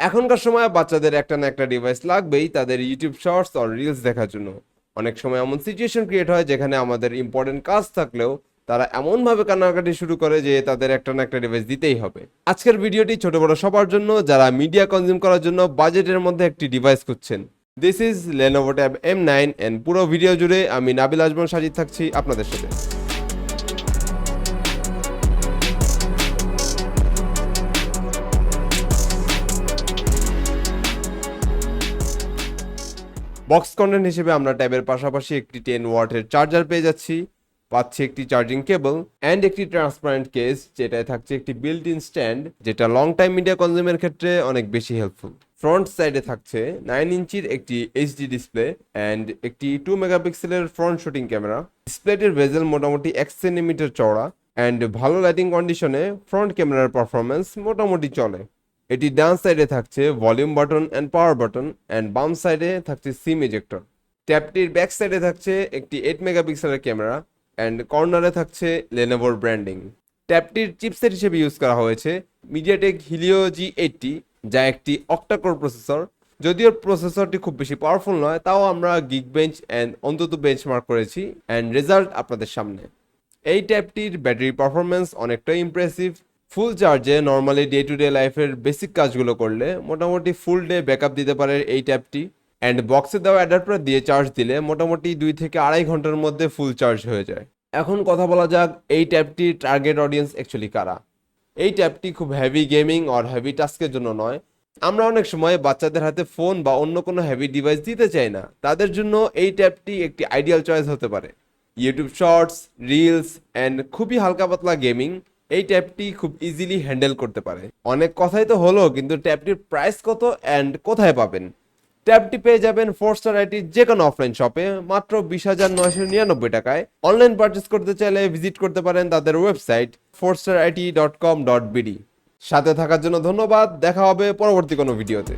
এখনকার সময় বাচ্চাদের একটা না একটা ডিভাইস লাগবেই, তাদের ইউটিউব শর্টস আর রিলস দেখার জন্য। অনেক সময় এমন সিচুয়েশন ক্রিয়েট হয় যেখানে আমাদের ইম্পর্টেন্ট কাজ থাকলেও তারা এমনভাবে কান্নাকাটি শুরু করে যে তাদের একটা না একটা ডিভাইস দিতেই হবে। আজকের ভিডিওটি ছোট বড় সবার জন্য, যারা মিডিয়া কনজিউম করার জন্য বাজেটের মধ্যে একটি ডিভাইস খুঁজছেন। This is Lenovo tab M nine and পুরো ভিডিও জুড়ে আমি নাবিল আজমন সাজিদ থাকছি আপনাদের সাথে। বক্স কন্টেন্ট হিসেবে আমরা ট্যাবের পাশাপাশি একটি টেন ওয়াটের চার্জার পেয়ে যাচ্ছি। পাচ্ছি একটি চার্জিং কেবল অ্যান্ড একটি ট্রান্সপারেন্ট কেস যেটায় থাকছে একটি বিল্ট ইন স্ট্যান্ড যেটা লং টাইম মিডিয়া কনজিউমের ক্ষেত্রে অনেক বেশি হেল্পফুল ফ্রন্ট সাইডে থাকছে নাইন ইঞ্চির একটি এইচডি ডিসপ্লে অ্যান্ড একটি টু মেগাপিক্সেলের ফ্রন্ট শুটিং ক্যামেরা ডিসপ্লেটির ভেজেল মোটামুটি এক সেন্টিমিটার চওড়া অ্যান্ড ভালো লাইটিং কন্ডিশনে ফ্রন্ট ক্যামেরার পারফরমেন্স মোটামুটি চলে। এটি ডান সাইডে থাকছে volume button and power button and বাম সাইডে থাকছে সিম এজেক্টর ট্যাবটির ব্যাক সাইডে থাকছে একটি এইট মেগাপিক্সেলের ক্যামেরা অ্যান্ড কর্নারে থাকছে লেনোভোর ব্র্যান্ডিং ট্যাবটির চিপসেট হিসেবে ইউজ করা হয়েছে মিডিয়াটেক হিলিও জি এইটটি যা একটি অক্টাকোর প্রসেসর যদিও প্রসেসরটি খুব বেশি পাওয়ারফুল নয়, তাও আমরা গিগ বেঞ্চ অ্যান্ড অন্তত বেঞ্চমার্ক করেছি অ্যান্ড রেজাল্ট আপনাদের সামনে। এই ট্যাবটির ব্যাটারি পারফরমেন্স অনেকটাই ইমপ্রেসিভ ফুল চার্জে নর্মালি ডে টু ডে লাইফের বেসিক কাজগুলো করলে মোটামুটি ফুল ডে ব্যাকআপ দিতে পারে এই ট্যাবটি। অ্যান্ড বক্সে দেওয়া অ্যাডাপ্টার দিয়ে চার্জ দিলে মোটামুটি দুই থেকে আড়াই ঘণ্টার মধ্যে ফুল চার্জ হয়ে যায়। এখন কথা বলা যাক এই ট্যাবটির টার্গেট অডিয়েন্স অ্যাকচুয়ালি কারা। এই ট্যাবটি খুব হেভি গেমিং আর হেভি টাস্কের জন্য নয়। আমরা অনেক সময় বাচ্চাদের হাতে ফোন বা অন্য কোনো হেভি ডিভাইস দিতে চাই না। তাদের জন্য এই ট্যাবটি একটি আইডিয়াল চয়েস হতে পারে। ইউটিউব শর্টস রিলস অ্যান্ড খুবই হালকা পাতলা গেমিং এই ট্যাবটি খুব ইজিলি হ্যান্ডেল করতে পারে। অনেক কথাই তো হলো, কিন্তু ট্যাবটির প্রাইস কত অ্যান্ড কোথায় পাবেন? ট্যাবটি পেয়ে যাবেন ফোর স্টার আইটির যে কোনো অফলাইন শপে মাত্র বিশ হাজার নয়শো নিরানব্বই টাকায়। অনলাইন পারচেস করতে চাইলে ভিজিট করতে পারেন তাদের website four star IT dot com dot BD সাথে থাকার জন্য ধন্যবাদ, দেখা হবে পরবর্তী কোনো ভিডিওতে